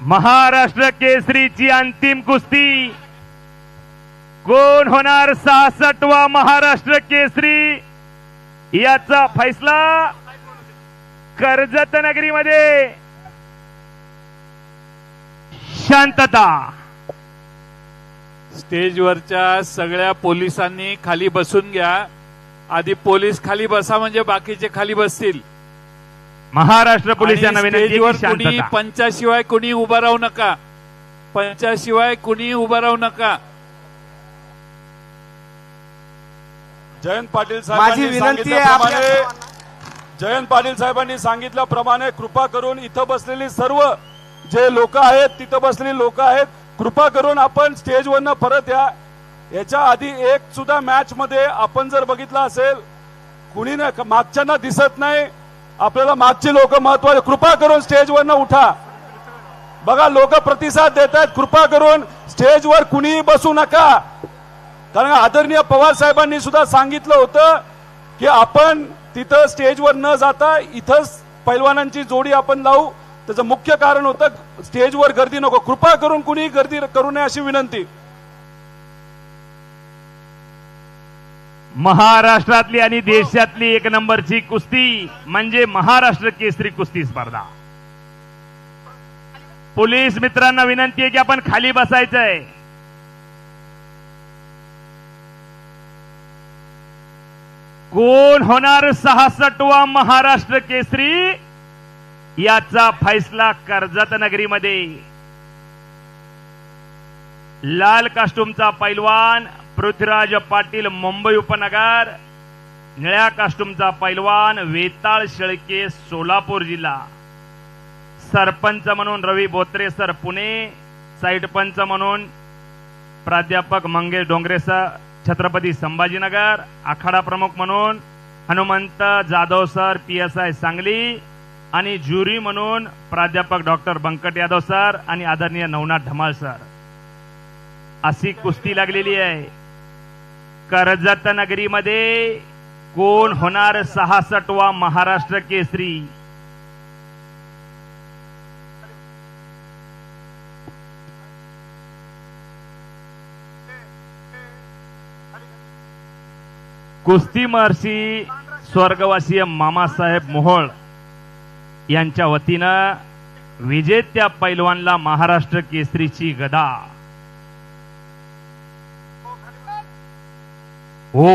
महाराष्ट्र केसरीची अंतिम कुस्ती. कोण होणार सहासष्टवा महाराष्ट्र केसरी? याचा फैसला कर्जत नगरीमध्ये. शांतता. स्टेजवरच्या सगळ्या पोलिसांनी खाली बसून घ्या. आधी पोलीस खाली बसा म्हणजे बाकीचे खाली बसतील. महाराष्ट्र पोलिसांना विनंती पंचाशिवाय कुणी उभं राहू नका. पंचाशिवाय कुणी उभं राहू नका. जयंत पाटील माझी साहेबांनी विनंती आहे सांगितल्याप्रमाणे जयंत पाटील साहेबांनी सांगितल्याप्रमाणे कृपा करून इथं बसलेली सर्व जे लोक आहेत तिथं बसलेली लोक आहेत कृपा करून आपण स्टेजवरनं परत या. याच्या आधी एक सुद्धा मॅच मध्ये आपण जर बघितलं असेल कुणी ना मागच्यांना दिसत नाही. आपल्याला मागची लोक महत्त्वाचे कृपा करून स्टेजवरनं उठा. बघा लोक प्रतिसाद देत आहेत कृपा करून स्टेजवर कुणीही बसू नका. कारण आदरणीय पवार साहेबांनी सुद्धा सांगितलं होतं की आपण तिथं स्टेजवर न जाता इथंच पैलवानांची जोडी आपण लावू. त्याचं मुख्य कारण होतं स्टेजवर गर्दी नको. कृपा करून कुणीही गर्दी करू नये अशी विनंती. महाराष्ट्रातली आणि देशातली एक नंबरची कुस्ती म्हणजे महाराष्ट्र केसरी कुस्ती स्पर्धा. पोलीस मित्रांना विनंती आहे की आपण खाली बसायचंय. कोण होणार सहासष्टवा महाराष्ट्र केसरी? याचा फैसला कर्जत नगरीमध्ये. लाल कास्टूमचा पैलवान पृथ्वीराज पाटील मुंबई उपनगर. निळ्या कास्टूमचा पैलवान वेताळ शेळके सोलापूर जिल्हा. सरपंच म्हणून रवी बोत्रे सर पुणे. साईटपंच म्हणून प्राध्यापक मंगेश डोंगरे सर. छत्रपती संभाजीनगर. आखाडा प्रमुख म्हणून Hanumant Jadhav sir P S I Sangli. आणि ज्युरी म्हणून प्राध्यापक डॉक्टर बंकट यादव सर आणि आदरणीय नवनाथ ढमाळ सर. अशी कुस्ती लागलेली आहे. कर्जत नगरीमध्ये. कोण होणार सहासठवा महाराष्ट्र केसरी? कुस्ती महर्षी स्वर्गवासीय मामासाहेब मोहोळ यांच्या वतीनं विजेत्या पैलवानला महाराष्ट्र केसरीची गदा. हो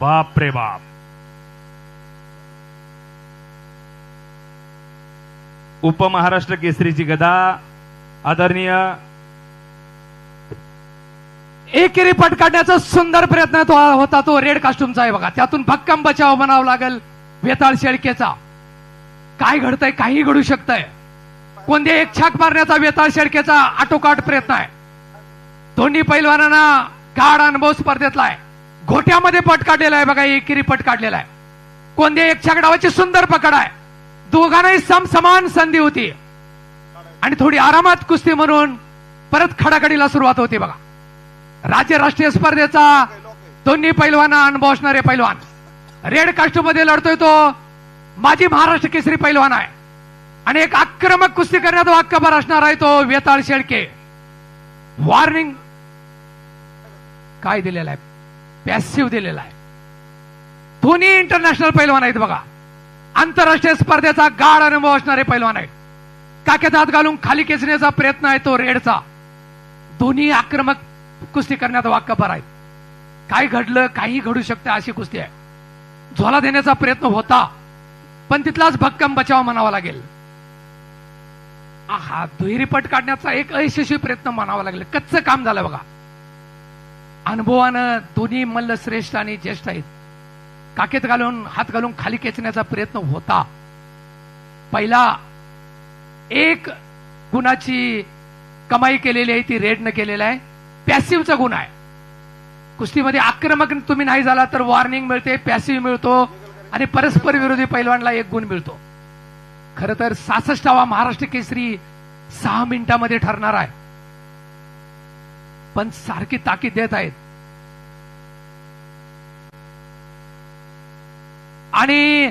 बाप रे बाप. उपमहाराष्ट्र केसरीची गदा आदरणीय एकेरी पट काढण्याचा सुंदर प्रयत्न तो होता तो रेड कास्टूमचा आहे बघा. त्यातून भक्कम बचाव म्हणावा लागेल वेताळ शेळकेचा. काय घडतंय काही घडू शकतंय. कोणते एक छाक मारण्याचा वेताळ शेळकेचा आटोकाट प्रयत्न आहे. दोन्ही पैलवानांना गाढ अनुभव स्पर्धेतला आहे. घोट्यामध्ये पट काढलेला आहे बघा एकेरी पट काढलेला आहे. कोणते एक छाक डावाची सुंदर पकड आहे? दोघांनाही समसमान संधी होती. आणि थोडी आरामात कुस्ती म्हणून परत खडाखडीला सुरुवात होती बघा. राज्य राष्ट्रीय स्पर्धेचा दोन्ही पैलवाना अनुभव असणारे पैलवान. रेड कास्टमध्ये लढतोय तो माजी महाराष्ट्र केसरी पैलवान आहे. आणि एक आक्रमक कुस्ती करण्यात वाक्यभर असणार आहे तो वेताळ शेळके. वॉर्निंग काय दिलेला आहे? पॅसिव्ह दिलेला आहे. दोन्ही इंटरनॅशनल पैलवान आहेत बघा. आंतरराष्ट्रीय स्पर्धेचा गाढ अनुभव असणारे पैलवान आहेत. काक्यात हात घालून खाली खेचण्याचा प्रयत्न आहे तो रेडचा. दोन्ही आक्रमक कुस्ती करण्यात वाक्यपर आहेत. काय घडलं काही घडू शकतं अशी कुस्ती आहे. झोला देण्याचा प्रयत्न होता पण तिथलाच भक्कम बचाव म्हणावा लागेल. हा दुहेरीपट काढण्याचा एक अयशस्वी प्रयत्न म्हणावा लागेल. कच्चं काम झालं बघा. अनुभवानं दोन्ही मल्ल श्रेष्ठ आणि ज्येष्ठ आहेत. काकेत घालून हात घालून खाली खेचण्याचा प्रयत्न होता. पहिला एक गुणाची कमाई केलेली आहे ती रेडनं केलेला आहे. पॅसिव्हचा गुण आहे. कुस्तीमध्ये आक्रमक तुम्ही नाही झाला तर वॉर्निंग मिळते पॅसिव्ह मिळतो आणि परस्पर विरोधी पैलवानला एक गुण मिळतो. खर तर सासष्टावा महाराष्ट्र केसरी सहा मिनिटामध्ये ठरणार आहे. पण सारखी ताकीद देत आहेत. आणि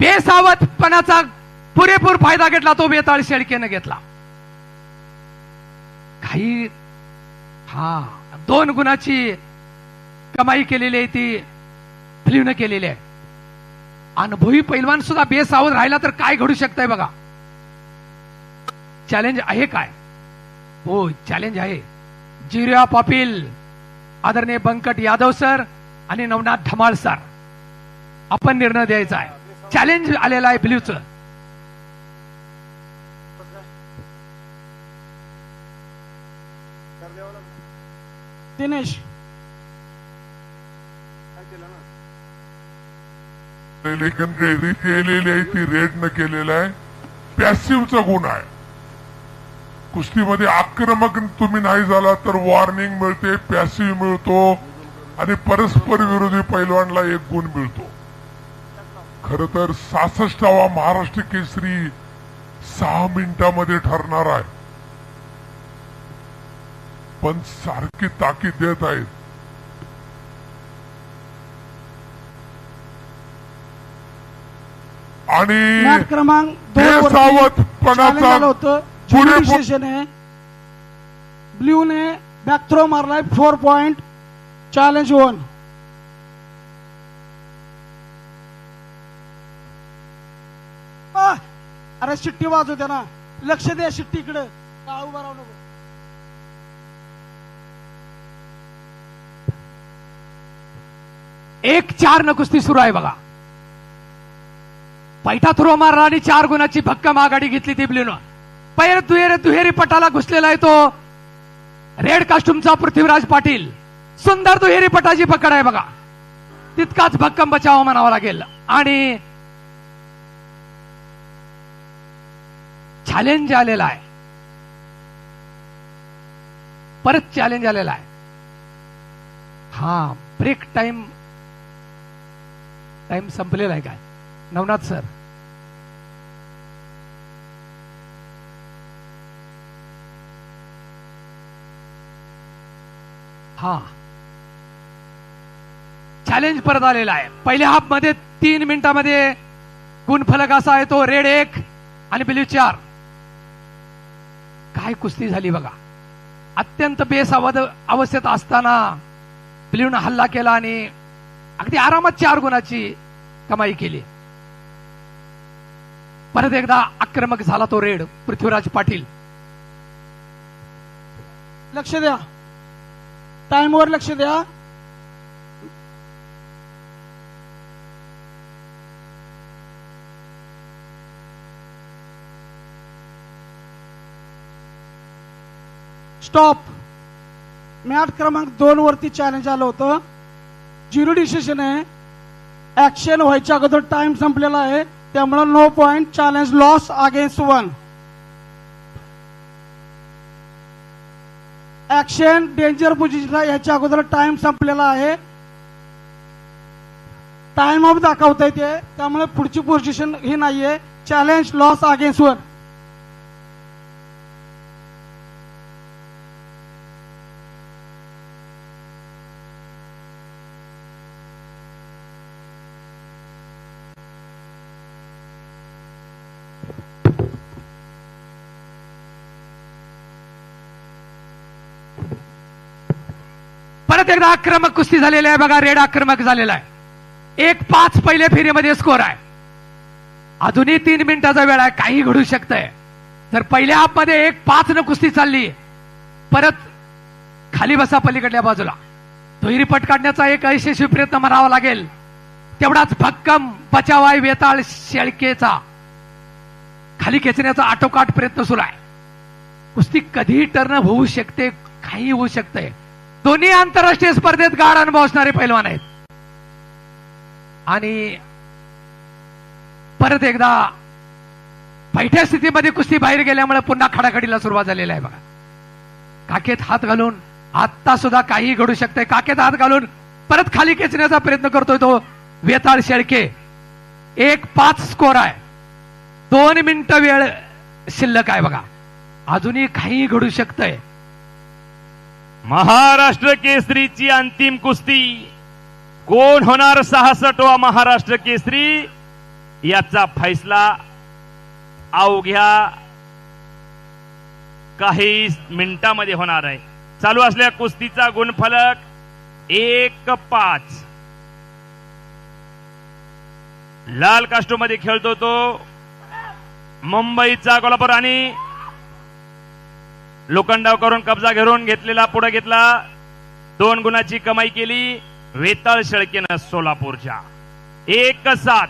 बेसावधपणाचा पुरेपूर फायदा घेतला तो बेताळ शेळकेनं घेतला. काही हा दोन गुणाची कमाई केलेली आहे ती फिल्मनं केलेली आहे. अनुभवी पैलवान सुद्धा बेसावध राहिला तर काय घडू शकतंय बघा. चॅलेंज आहे काय? हो चॅलेंज आहे. जिर्या पाटील आदरणीय बंकट यादव सर आणि नवनाथ धमाळ सर. आपण निर्णय द्यायचा आहे. चॅलेंज आलेला आहे ब्ल्यूचं दिनेश. लेखन केलेली आहे ती रेड न केलेला आहे. पॅसिव्हचा गुण आहे. कुस्तीमध्ये आक्रमक तुम्ही नाही झाला तर वॉर्निंग मिळते पॅसिव्ह मिळतो आणि परस्पर विरोधी पैलवानला एक गुण मिळतो. खर तर सासष्टावा महाराष्ट्र केसरी सहा मिनिटामध्ये ठरणार आहे. पण सारखी ताकीद देत आहेत आणि क्रमांक होतं. डिसिजन ब्ल्यू ने बॅक थ्रो मारलाय फोर पॉइंट चॅलेंज वन अरे शिट्टी वाजवते ना. लक्ष द्या शिट्टीकडे का उभा राहू नको. एक चार न कुस्ती सुरू आहे बघा. पैठा थ्रो मारला आणि चार गुणाची भक्कम आघाडी घेतली ती ब्ल्यूनं पैर दुहेरी दुहेरी पटाला घुसलेला आहे तो. रेड कास्ट्यूमचा पृथ्वीराज पाटील. सुंदर दुहेरी पटाची पकड आहे बघा. तितकाच भक्कम बचाव म्हणावा लागेल. आणि चॅलेंज आलेला आहे. परत चॅलेंज आलेला आहे. हा ब्रेक टाइम टाइम संपलेला आहे काय? नवनाथ सर हा. चॅलेंज परत आलेला आहे. पहिल्या हाफमध्ये तीन मिनिटामध्ये गुणफलक असा आहे तो रेड एक आणि ब्ल्यू चार. काय कुस्ती झाली बघा. अत्यंत बेसावध अवस्थेत असताना ब्ल्यूनं हल्ला केला आणि अगदी आरामात चार गुणाची कमाई केली. परत एकदा आक्रमक झाला तो रेड पृथ्वीराज पाटील. लक्ष द्या. टाइमवर लक्ष द्या. स्टॉप मॅट क्रमांक दोन वरती चॅलेंज आलं होतं. झिरो डिसिशन आहे. ऍक्शन व्हायच्या अगोदर टाइम संपलेला आहे. त्यामुळे no point challenge loss against one action danger पोझिशनला याच्या अगोदर टाइम संपलेला आहे. टाइम ऑफ दाखवता येते त्यामुळे पुढची पोझिशन ही नाहीये. चॅलेंज लॉस अगेन्स्ट वर परत एकदा आक्रमक कुस्ती झालेली आहे बघा रेड आक्रमक झालेला आहे. एक पाच पहिल्या फेरीमध्ये स्कोर आहे. अजूनही तीन मिनिटाचा वेळ आहे काही घडू शकतंय. जर पहिल्या हाफमध्ये एक पाच न कुस्ती चालली. परत खाली बसा पलीकडल्या बाजूला. दुहेरी पट काढण्याचा एक यशस्वी प्रयत्न म्हणावा लागेल. तेवढाच भक्कम बचावाय वेताळ शेळकेचा. खाली खेचण्याचा आटोकाट प्रयत्न सुरू आहे. कुस्ती कधीही टर्न होऊ शकते काही होऊ शकते दोन्ही आंतरराष्ट्रीय स्पर्धेत गाढ अनुभव असणारे पैलवान आहेत. आणि परत एकदा पैठ्या स्थितीमध्ये कुस्ती बाहेर गेल्यामुळे पुन्हा खडाखडीला सुरुवात झालेली आहे बघा. काकेत हात घालून आत्ता सुद्धा काही घडू शकते काकेत हात घालून परत खाली खेचण्याचा प्रयत्न करतोय तो वेताळ शेळके. एक पाच स्कोर आहे. दोन मिनिटं वेळ शिल्लक आहे बघा. अजूनही काही घडू शकतंय. महाराष्ट्र केसरीची अंतिम कुस्ती. कोण होणार सहासष्टवा महाराष्ट्र केसरी? याचा फैसला अवघ्या काही मिनिटामध्ये होणार आहे. चालू असलेल्या कुस्तीचा गुणफलक एक पाच. लाल कास्टूम खेळतो तो. मुंबईचा कोल्हापूर आणि लोखंडाव करून कब्जा घेऊन घेतलेला पुढे घेतला. दोन गुणाची कमाई केली. वेताळ शेळकेनं सोलापूरच्या. एक सात.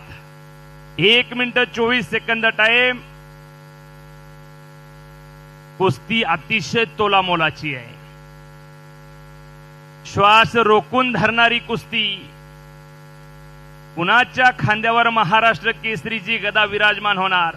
एक मिनिट चोवीस सेकंद टाइम कुस्ती अतिशय तोलामोलाची आहे. श्वास रोखून धरणारी कुस्ती. कुणाच्या खांद्यावर महाराष्ट्र केसरीची गदा विराजमान होणार?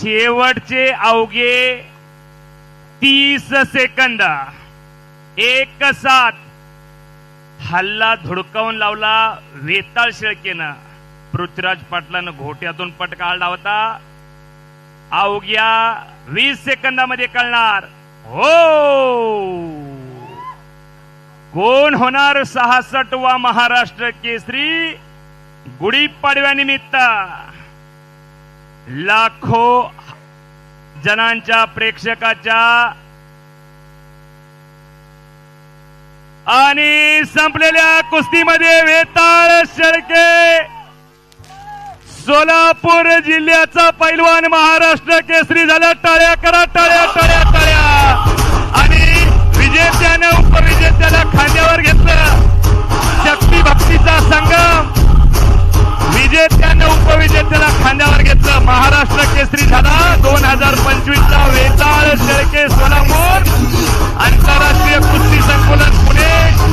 शेवटचे अवघे तीस सेकंद. एक सात. हल्ला धुडकावून लावला वेताळ शेळकेनं. पृथ्वीराज पाटलानं घोट्यातून पटका आला होता अवघ्या वीस सेकंदामध्ये कळणार. हो! कोण होणार सहासठ वा महाराष्ट्र केसरी? गुढीपाडव्यानिमित्त. लाखो जणांच्या प्रेक्षकाच्या आणि संपलेल्या कुस्तीमध्ये वेताळ शेळके. सोलापूर जिल्ह्याचा पैलवान महाराष्ट्र केसरी झाला. टाळ्या करा टाळ्या टाळ्या टाळ्या. आणि विजेत्याने उपविजेत्याला खांद्यावर घेतलं. शक्ती भक्तीचा संगम. विजेत्याने उपविजेत्याला खांद्यावर घेतलं महाराष्ट्र केसरी झाला दोन हजार पंचवीसचा वेताळ शेळके सोलापूर. आंतरराष्ट्रीय कुस्ती संकुलन पुणे.